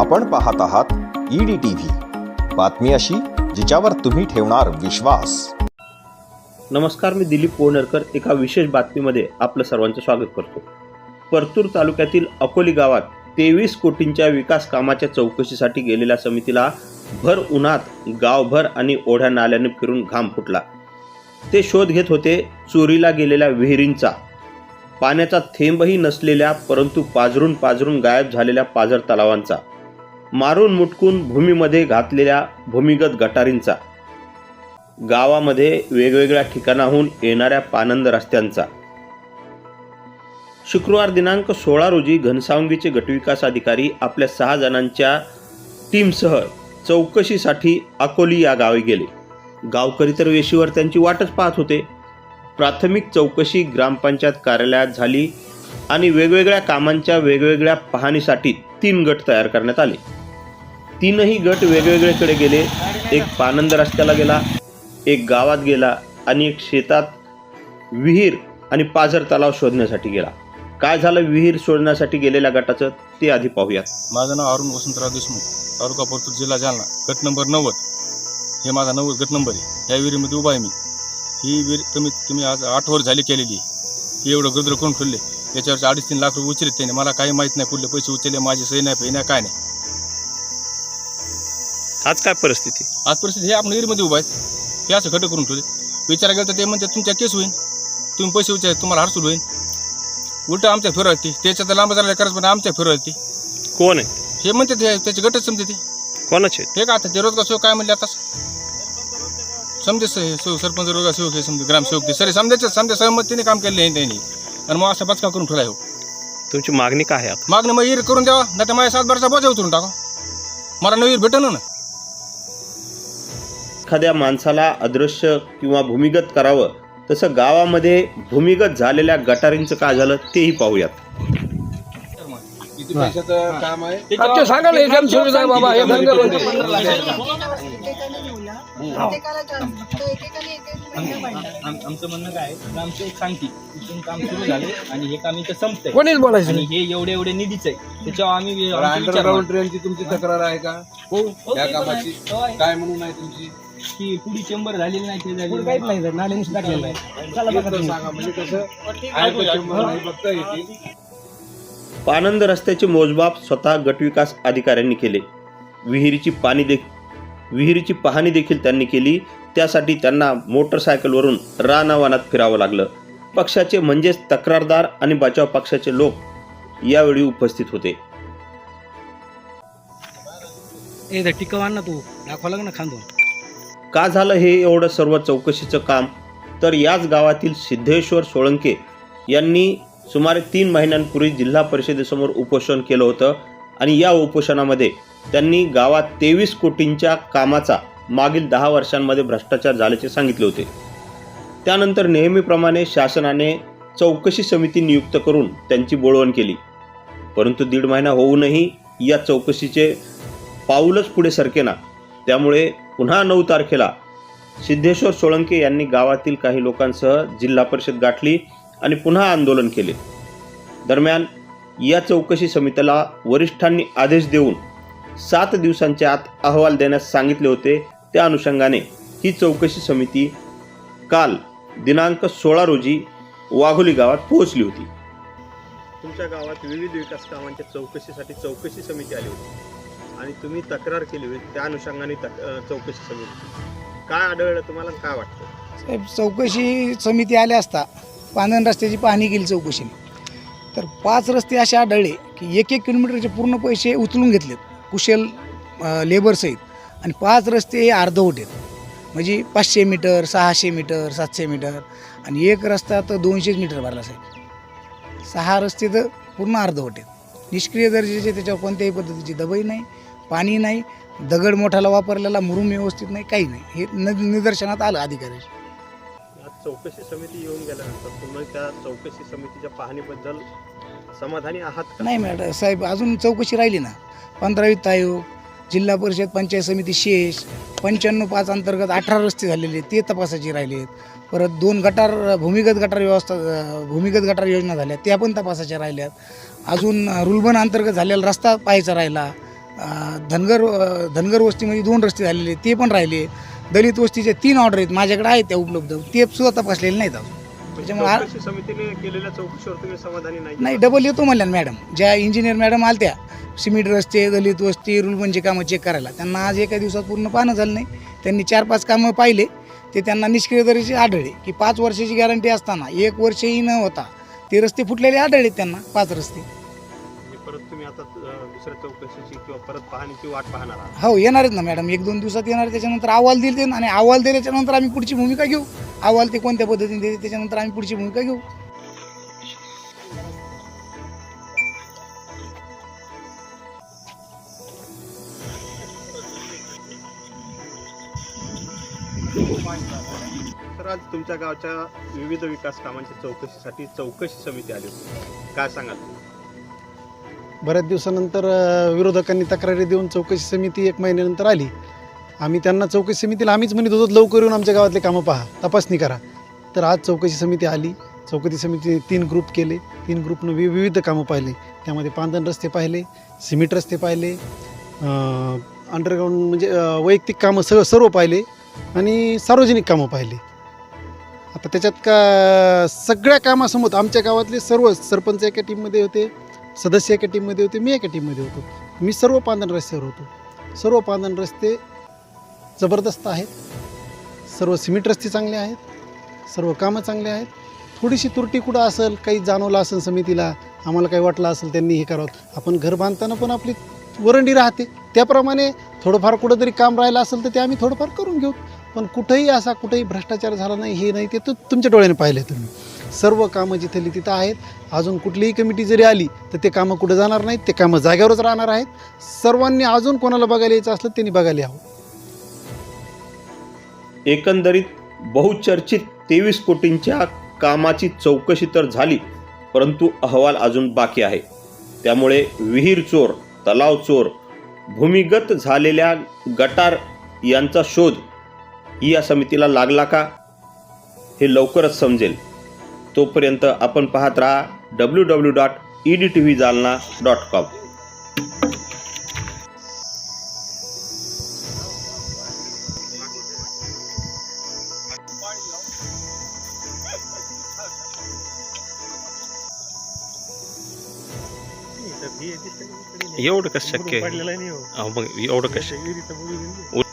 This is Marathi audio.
आपण पाहत आहात ईडी टीव्ही बातमी अशी जिच्यावर तुम्ही ठेवणार विश्वास. नमस्कार मी दिलीप पोहणरकर एका विशेष बातमीमध्ये आपलं सर्वांचं स्वागत करतो. परतूर तालुक्यातील अकोली गावात तेवीस कोटींच्या विकास कामाच्या चौकशीसाठी गेलेल्या समितीला भर उन्हात गावभर आणि ओढ्या नाल्याने फिरून घाम फुटला. ते शोध घेत होते चोरीला गेलेल्या विहिरींचा. पाण्याचा थेंबही नसलेल्या परंतु पाझरून पाझरून गायब झालेल्या पाझर तलावांचा. मारून मुटकून भूमीमध्ये घातलेल्या भूमिगत गटारींचा. गावामध्ये वेगवेगळ्या ठिकाणाहून येणाऱ्या पानंद रस्त्यांचा. शुक्रवार दिनांक सोळा रोजी घनसावंगीचे गटविकास अधिकारी आपल्या सहा जणांच्या टीमसह चौकशीसाठी अकोली या गावी गेले. गावकरी तर वेशीवर त्यांची वाटच पाहत होते. प्राथमिक चौकशी ग्रामपंचायत कार्यालयात झाली आणि वेगवेगळ्या कामांच्या वेगवेगळ्या पाहणीसाठी तीन गट तयार करण्यात आले. तीनही गट वेगवेगळेकडे गेले. एक पानंद रस्त्याला गेला एक गावात गेला आणि एक शेतात विहीर आणि पाझर तलाव शोधण्यासाठी गेला. काय झालं विहीर शोधण्यासाठी गेलेल्या गटाचं ते आधी पाहूयात. माझं नाव अरुण वसंतराव देशमुख तालुका परतूर जिल्हा जालना गट नंबर नव्वद. हे माझा नव्वद गट नंबर आहे. या विहिरीमध्ये उभा आहे मी. ही विहीर कमीत कमी आज आठ वर झाली केलेली ही एवढं गद्र करून ठेवले याच्यावरचे अडीच तीन लाख रुपये उचलले त्याने. मला काही माहीत नाही कुठले पैसे उचलले माझे सही नाही नाही काय नाही. आज काय परिस्थिती? आज परिस्थिती हे आपण विहिरीमध्ये उभा आहेत. हे असं खड्डे करून ठेवले. विचारा गेलं तर ते म्हणते तुमच्या केस होईल तुम्ही पैसे विचार तुम्हाला हरसूल होईल उलट आमच्या फिरवती त्याच्या तर लांब जाणार करायचं पण आमच्या फिरवती कोण आहे? हे म्हणते ते त्याची गटच समजते ते. कोणाचे? हे का आता ते रोजगार सेवक काय म्हणले आता? समजे सरपंच रोजगार सेवक हे समजे ग्रामसेवक ते. सरे समजायचे समजा सहमतीने काम केले आहे त्यांनी. आणि मग असा बचका करून ठेवला हो. तुमची मागणी काय आहे मागणं मग हिर करून द्यावा नाही तर माझ्या सात बारचा बोजा उतरून टाका. मला नवीर भेटन ना? एखाद्या माणसाला अदृश्य किंवा भूमिगत करावं तसं गावामध्ये भूमिगत झालेल्या गटारींचं काय झालं तेही पाहूयात. किती पैशाचं काम आहे. अच्छा सांगा ना सुविधा बाबा हे. आमचं म्हणणं काय आहे, ग्रामसेवक सांगते इथून काम सुरू झाले आणि हे काम इथं संपतंय. कोणीच बोलायचं आणि. हे एवढे एवढे निधीच आहे. त्याच्यावर आम्ही आमचे अंडरग्राऊंड. ट्रेनची तुमची तक्रार आहे का? हो, या ते पण कामाची. काय म्हणून आहे तुमची? की पुढी चेंबर झालेली नाही ते झालेली काहीच नाही. सर नाले नुसतं टाकलेलं आहे चला बघा तुम्ही. सांगा म्हणजे कसं आहे का शंभर नाही बघता येते. पानंद रस्त्याचे मोजमाप स्वतः गटविकास अधिकाऱ्यांनी केले. विहिरीची पाणी दे विहिरीची पाहणी देखील त्यांनी केली. त्यासाठी त्यांना मोटरसायकलवरून रानावानात फिरावं लागलं. पक्षाचे म्हणजेच तक्रारदार आणि बचाव पक्षाचे लोक यावेळी उपस्थित होते. ए इथं टिकव आण ना तू. दाखवा लाग ना खांदून. का झालं हे एवढं सर्व चौकशीचं काम? तर याच गावातील सिद्धेश्वर सोळंके यांनी सुमारे तीन महिन्यांपूर्वी जिल्हा परिषदेसमोर उपोषण केलं होतं आणि या उपोषणामध्ये त्यांनी गावात तेवीस कोटींच्या कामाचा मागील दहा वर्षांमध्ये भ्रष्टाचार झाल्याचे सांगितले होते. त्यानंतर नेहमीप्रमाणे शासनाने चौकशी समिती नियुक्त करून त्यांची बोळवण केली. परंतु दीड महिना होऊनही या चौकशीचे पाऊलच पुढे सरकेना. त्यामुळे पुन्हा नऊ तारखेला सिद्धेश्वर सोळंके यांनी गावातील काही लोकांसह जिल्हा परिषद गाठली आणि पुन्हा आंदोलन केले. दरम्यान या चौकशी समितीला वरिष्ठांनी आदेश देऊन सात दिवसांच्या आत अहवाल देण्यास सांगितले होते. त्या अनुषंगाने ही चौकशी समिती काल दिनांक सोळा रोजी वाघोली गावात पोहोचली होती. तुमच्या गावात विविध विकास कामांच्या चौकशीसाठी चौकशी समिती आली होती. आणि तुम्ही तक्रार केली होती त्या अनुषंगाने तक अ, चौकशी समिती. काय आढळलं तुम्हाला काय वाटतं? साहेब चौकशी समिती आल्या असता पानन रस्त्याची पाहणी केली चौकशीने. तर पाच रस्ते असे आढळले की एक एक किलोमीटरचे पूर्ण पैसे उचलून घेतलेत कुशल अ, लेबरसहित आणि पाच रस्ते हे अर्धवट आहेत म्हणजे पाचशे मीटर सहाशे मीटर सातशे मीटर आणि एक रस्ता तर दोनशेच मीटर भरला साहेब. सहा रस्ते तर पूर्ण अर्धवट आहेत निष्क्रिय दर्जाचे त्याच्यावर कोणत्याही पद्धतीची दबाई नाही. पाणी नाही दगड मोठाला वापरलेला मुरुम व्यवस्थित नाही काही नाही. हे न निदर्शनात आलं अधिकारी आज चौकशी समिती येऊन गेल्यानंतर तुम्ही त्या चौकशी समितीच्या पाहणीबद्दल समाधानी आहात का? नाही मॅडम साहेब अजून चौकशी राहिली ना. पंधरा वित्त आयोग जिल्हा परिषद पंचायत समिती शेष पंच्याण्णव पाच अंतर्गत अठरा रस्ते झालेले आहेत, ते तपासाचे राहिले आहेत परत दोन गटार भूमिगत गटार व्यवस्था अं, भूमिगत गटार योजना झाल्या त्या पण तपासाच्या राहिल्यात. अजून रुलबन अंतर्गत झालेला रस्ता पाहायचा राहिला. धनगर धनगर वस्तीमध्ये दोन रस्ते झालेले ते पण राहिले दलित वस्तीचे तीन ऑर्डर आहेत माझ्याकडे आहेत त्या उपलब्ध. ते सुद्धा तपासलेले नाहीत त्याच्यामुळे समितीने केलेल्या चौकशीवर तुम्ही समाधानी नाही नाही डबल येतो म्हणल्या मॅडम. ज्या इंजिनियर मॅडम आलत्या सिमेंट रस्ते दलित वस्ती रुलबंची कामं चेक करायला. त्यांना आज एका दिवसात पूर्ण पाहणं झालं नाही. त्यांनी चार पाच कामं पाहिले. ते त्यांना निष्क्रिय दरीचे आढळले की पाच वर्षाची गॅरंटी असताना एक वर्षही न होता ते रस्ते फुटलेले आढळले त्यांना पाच रस्ते. म्हणजे आता अं, दुसऱ्या चौकशीची किंवा परत पाहणीची वाट पाहणार हो येणार आहेत ना मॅडम. एक दोन दिवसात येणार. त्याच्यानंतर अहवाल दिले आणि अहवाल दिल्याच्या नंतर आम्ही पुढची भूमिका घेऊ. अहवाल ते कोणत्या पद्धतीने देते त्याच्यानंतर आम्ही पुढची भूमिका घेऊ. तर आज तुमच्या गावच्या विविध विकास कामांच्या चौकशीसाठी चौकशी समिती आली होती. काय सांगाल? बऱ्याच दिवसानंतर विरोधकांनी तक्रारी देऊन चौकशी समिती एक महिन्यानंतर आली. आम्ही त्यांना चौकशी समितीला आम्हीच म्हणत होतो लवकर येऊन आमच्या गावातले कामं पहा तपासणी करा. तर आज चौकशी समिती आली. चौकशी समितीने तीन ग्रुप केले. तीन ग्रुपनं वि विविध कामं पाहिले. त्यामध्ये पांदण रस्ते पाहिले सिमेंट रस्ते पाहिले अंडरग्राऊंड म्हणजे वैयक्तिक कामं सगळं सर्व पाहिले आणि सार्वजनिक कामं पाहिले. आता त्याच्यात का सगळ्या कामासमोर आमच्या गावातले सर्व सरपंच एका टीममध्ये होते. सदस्य एका टीममध्ये होते मी एका टीममध्ये होतो. मी सर्व पांदन रस्त्यावर होतो. सर्व पांदन रस्ते जबरदस्त आहेत. सर्व सिमेंट रस्ते चांगले आहेत. सर्व कामं चांगले आहेत. थोडीशी तुरटी कुठं असेल काही जाणवलं असेल समितीला आम्हाला काही वाटलं असेल त्यांनी हे करावं. आपण घर बांधताना पण आपली वरंडी राहते. त्याप्रमाणे थोडंफार कुठंतरी काम राहिलं असेल तर ते आम्ही थोडंफार करून घेऊ. पण कुठंही असा कुठंही भ्रष्टाचार झाला नाही हे नाही ते तु तुमच्या डोळ्याने पाहिले तुम्ही. सर्व कामं जिथली तिथं आहेत अजून कुठलीही कमिटी जरी आली तर ते कामं कुठं जाणार नाहीत ते कामं जागेवरच राहणार आहेत. सर्वांनी अजून कोणाला बघायला यायचं असलं त्यांनी बघायला यावं. एकंदरीत बहुचर्चित तेवीस कोटींच्या कामाची चौकशी तर झाली परंतु अहवाल अजून बाकी आहे. त्यामुळे विहीर चोर तलाव चोर भूमिगत झालेल्या गटार यांचा शोध या समितीला लागला का हे लवकरच समजेल. तोपर्यंत आपण पाहत राहा W W dot E D T V Jalna dot com एवढं कसं शक्य आहे मग एवढं कसं